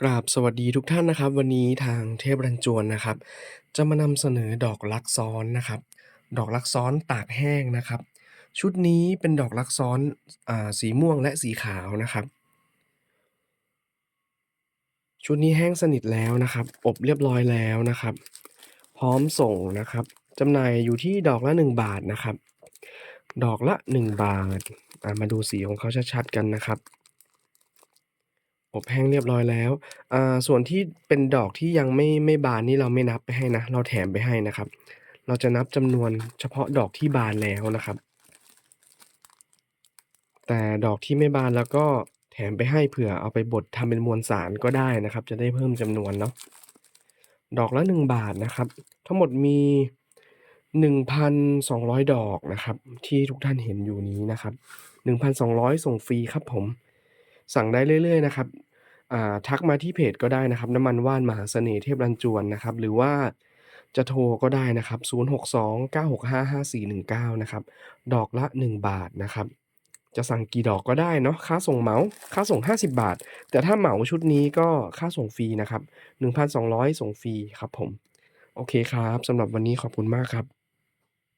กราบสวัสดีทุกท่านนะครับ วันนี้ทางเทพรันจวนนะครับ จะมานำเสนอดอกลักซ้อนนะครับ ดอกลักซ้อนตากแห้งนะครับ ชุดนี้เป็นดอกลักซ้อนอ่าสีม่วงและสีขาวนะครับ ชุดนี้แห้งสนิทแล้วนะครับ อบเรียบร้อยแล้วนะครับ พร้อมส่งนะครับจำหน่ายอยู่ที่ดอกละ 1 บาทนะครับ ดอกละ 1 บาทอ่ามาดูสีของเขาชัดๆกันนะครับ อบแห้งเรียบร้อยแล้ว อ่า ส่วนที่เป็นดอกที่ยังไม่ ไม่บานนี่เราไม่นับไปให้นะ เราแถมไปให้นะครับ เราจะนับจำนวนเฉพาะดอกที่บานแล้วนะครับ แต่ดอกที่ไม่บานแล้วก็แถมไปให้เผื่อเอาไปบดทำเป็นมวลสารก็ได้นะครับ จะได้เพิ่มจำนวนเนาะ ดอกละ 1 บาทนะครับ ทั้งหมดมี 1,200 ดอกนะครับ ที่ทุกท่านเห็นอยู่นี้นะครับ 1,200 ส่งฟรีครับผม สั่งได้เรื่อยๆนะครับ อ่า ทักมาที่เพจก็ได้นะครับ น้ำมันว่านมหาเสน่ห์เทพรันจวนนะครับ หรือว่าจะโทรก็ได้นะครับ 062-965-5419 นะครับ ดอกละ 1 บาทนะครับ จะสั่งกี่ดอกก็ได้เนาะ ค่าส่งเหมา ค่าส่ง 50 บาท แต่ถ้าเหมาชุดนี้ก็ค่าส่งฟรีนะครับ 1,200 ส่งฟรีครับผม โอเคครับ สำหรับวันนี้ขอบคุณมากครับ